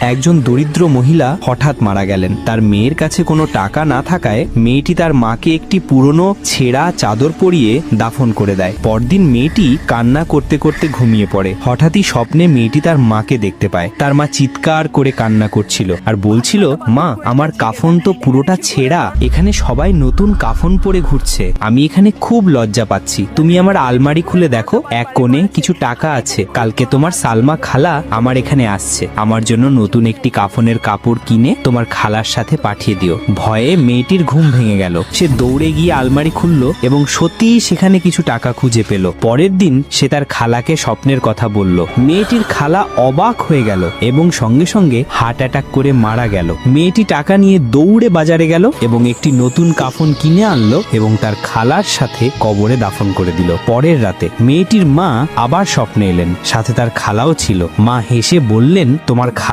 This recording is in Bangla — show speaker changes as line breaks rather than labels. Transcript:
একজন দরিদ্র মহিলা হঠাৎ মারা গেলেন। তার মেয়ের কাছে কোনো টাকা না থাকায় মেয়েটি তার মাকে একটি পুরনো ছেঁড়া চাদর পরিয়ে দাফন করে দেয়। পরদিন মেয়েটি কান্না করতে করতে ঘুমিয়ে পড়ে। হঠাৎই স্বপ্নে মেয়েটি তার মাকে দেখতে পায়। তার মা চিৎকার করে কান্না করছিল আর বলছিল, মা, আমার কাফন তো পুরোটা ছেঁড়া। এখানে সবাই নতুন কাফন পরে ঘুরছে। আমি এখানে খুব লজ্জা পাচ্ছি। তুমি আমার আলমারি খুলে দেখো। এক কোণে কিছু টাকা আছে। কালকে তোমার সালমা খালা আমার এখানে আসছে। আমার জন্য নতুন একটি কাফনের কাপড় কিনে তোমার খালার সাথে পাঠিয়ে দিও। ভয়ে মেয়েটির ঘুম ভেঙে গেল। সে দৌড়ে গিয়ে আলমারি খুলল এবং সত্যিই সেখানে কিছু টাকা খুঁজে পেল। পরের দিন সে তার খালাকে স্বপ্নের কথা বলল। মেয়েটির খালা অবাক হয়ে গেল এবং সঙ্গে সঙ্গে হার্ট অ্যাটাক করে মারা গেল। মেয়েটি টাকা নিয়ে দৌড়ে বাজারে গেল এবং একটি নতুন কাফন কিনে আনলো এবং তার খালার সাথে কবরে দাফন করে দিল। পরের রাতে মেয়েটির মা আবার স্বপ্নে এলেন। সাথে তার খালাও ছিল। মা হেসে বললেন, তোমার